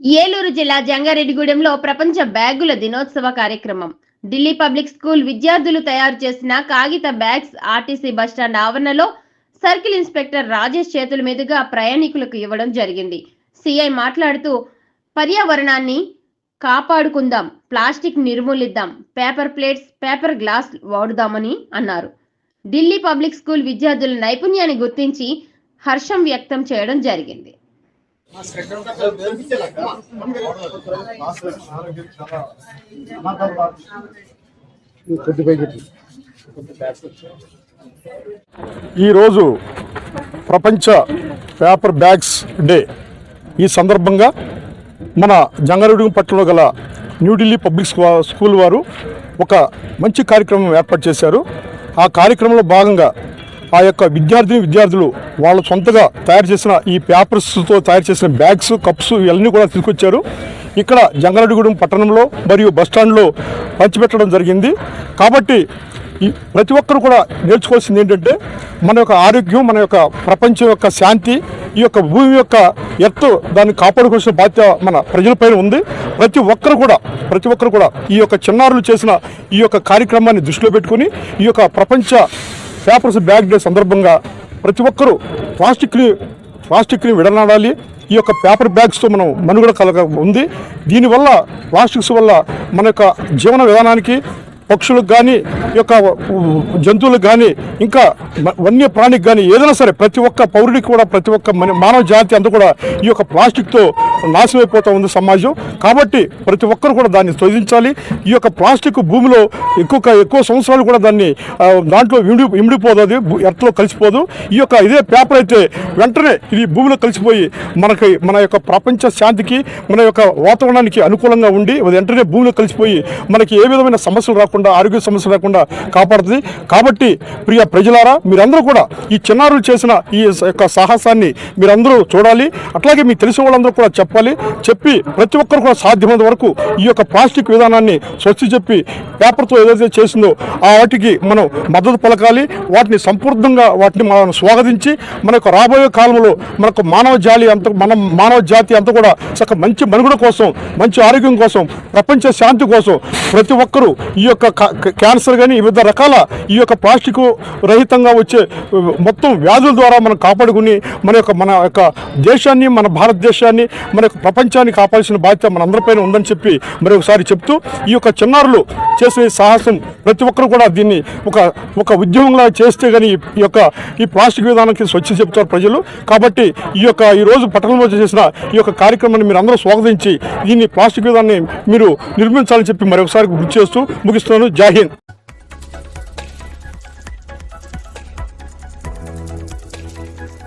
ఏలూరు జిల్లా జంగారెడ్డిగూడెంలో ప్రపంచ బ్యాగుల దినోత్సవ కార్యక్రమం. ఢిల్లీ పబ్లిక్ స్కూల్ విద్యార్థులు తయారు చేసిన కాగిత బ్యాగ్స్ ఆర్టీసీ బస్టాండ్ ఆవరణలో సర్కిల్ ఇన్స్పెక్టర్ రాజేష్ చేతుల మీదుగా ప్రయాణికులకు ఇవ్వడం జరిగింది. సిఐ మాట్లాడుతూ పర్యావరణాన్ని కాపాడుకుందాం ప్లాస్టిక్ నిర్మూలిద్దాం పేపర్ ప్లేట్స్ పేపర్ గ్లాస్ వాడుదామని అన్నారు. ఢిల్లీ పబ్లిక్ స్కూల్ విద్యార్థుల నైపుణ్యాన్ని గుర్తించి హర్షం వ్యక్తం చేయడం జరిగింది. ఈరోజు ప్రపంచ పేపర్ బ్యాగ్స్ డే. ఈ సందర్భంగా మన జంగారెడ్డి పట్టణంలో గల న్యూఢిల్లీ పబ్లిక్ స్కూ- స్కూల్ వారు ఒక మంచి కార్యక్రమం ఏర్పాటు చేశారు. ఆ కార్యక్రమంలో భాగంగా ఆ యొక్క విద్యార్థిని విద్యార్థులు వాళ్ళ సొంతగా తయారు చేసిన ఈ పేపర్స్తో తయారు చేసిన బ్యాగ్స్ కప్స్ ఇవన్నీ కూడా తీసుకొచ్చారు. ఇక్కడ జంగారెడ్డిగూడెం పట్టణంలో మరియు బస్టాండ్లో పంచిపెట్టడం జరిగింది. కాబట్టి ఈ ప్రతి ఒక్కరు కూడా నేర్చుకోవాల్సింది ఏంటంటే మన యొక్క ఆరోగ్యం మన యొక్క ప్రపంచం యొక్క శాంతి ఈ యొక్క భూమి యొక్క ఎత్తు దాన్ని కాపాడుకోవాల్సిన బాధ్యత మన ప్రజలపైన ఉంది. ప్రతి ఒక్కరు కూడా ప్రతి ఒక్కరు కూడా ఈ యొక్క చిన్నారులు చేసిన ఈ యొక్క కార్యక్రమాన్ని దృష్టిలో పెట్టుకుని ఈ యొక్క ప్రపంచ పేపర్స్ బ్యాగ్ డే సందర్భంగా ప్రతి ఒక్కరూ ప్లాస్టిక్ని ప్లాస్టిక్ని విడనాడాలి. ఈ యొక్క పేపర్ బ్యాగ్స్తో మనం మనుగడ కలగ ఉంది. దీనివల్ల ప్లాస్టిక్స్ వల్ల మన యొక్క జీవన విధానానికి పక్షులకు కానీ ఈ యొక్క జంతువులకు కానీ ఇంకా వన్యప్రాణికి వన్య ప్రాణికి కానీ ఏదైనా సరే ప్రతి ఒక్క పౌరుడికి కూడా ప్రతి ఒక్క మన- మానవ జాతి అంతా కూడా ఈ యొక్క ప్లాస్టిక్తో నాశనం అయిపోతూ ఉంది సమాజం. కాబట్టి ప్రతి ఒక్కరు కూడా దాన్ని త్యజించాలి ఈ యొక్క ప్లాస్టిక్ భూమిలో ఎక్కువ ఎక్కువ సంవత్సరాలు కూడా దాన్ని దాంట్లో ఇమిడి ఇమిడిపోదు ఎర్త్లో కలిసిపోదు. ఈ యొక్క ఇదే పేపర్ అయితే వెంటనే ఇది భూమిలో కలిసిపోయి మనకి మన యొక్క ప్రపంచ శాంతికి మన యొక్క వాతావరణానికి అనుకూలంగా ఉండి అది వెంటనే భూమిలో కలిసిపోయి మనకి ఏ విధమైన సమస్యలు రాకుండా ఆరోగ్య సమస్యలు రాకుండా కాపాడుతుంది. కాబట్టి ప్రియ ప్రజలారా మీరందరూ కూడా ఈ చిన్నారులు చేసిన ఈ యొక్క సాహసాన్ని మీరందరూ చూడాలి. అట్లాగే మీకు తెలిసిన వాళ్ళందరూ కూడా చెప్పాలి. చెప్పి ప్రతి ఒక్కరు కూడా సాధ్యమైనంత వరకు ఈ యొక్క ప్లాస్టిక్ విధానాన్ని స్వచ్ఛ చెప్పి పేపర్తో ఏదైతే చేసిందో ఆ వాటికి మనం మద్దతు పలకాలి. వాటిని సంపూర్ణంగా వాటిని మనం స్వాగతించి మన యొక్క రాబోయే కాలంలో మనకు మానవ జాలి అంత మన మానవ జాతి అంతా కూడా చక్క మంచి మనుగడ కోసం మంచి ఆరోగ్యం కోసం ప్రపంచ శాంతి కోసం ప్రతి ఒక్కరూ ఈ యొక్క యొక్క క్యాన్సర్ కానీ వివిధ రకాల ఈ యొక్క ప్లాస్టిక్ రహితంగా వచ్చే మొత్తం వ్యాధుల ద్వారా మనం కాపాడుకుని మన యొక్క మన యొక్క దేశాన్ని మన భారతదేశాన్ని మన యొక్క ప్రపంచాన్ని కాపాడాల్సిన బాధ్యత మనందరిపైన ఉందని చెప్పి మరి ఒకసారి చెప్తూ ఈ యొక్క చిన్నారులు చేసే సాహసం ప్రతి ఒక్కరు కూడా దీన్ని ఒక ఒక ఉద్యమంలా చేస్తే కానీ ఈ యొక్క ఈ ప్లాస్టిక్ విధానానికి స్వచ్ఛ చెప్తారు ప్రజలు. కాబట్టి ఈ యొక్క ఈరోజు పట్టణంలో చేసిన ఈ యొక్క కార్యక్రమాన్ని మీరు అందరూ స్వాగతించి దీన్ని ప్లాస్టిక్ విధానాన్ని మీరు నిర్మించాలని చెప్పి మరొకసారి గుర్తు చేస్తూ ముగిస్తున్నారు শুনুন জয় হিন্দ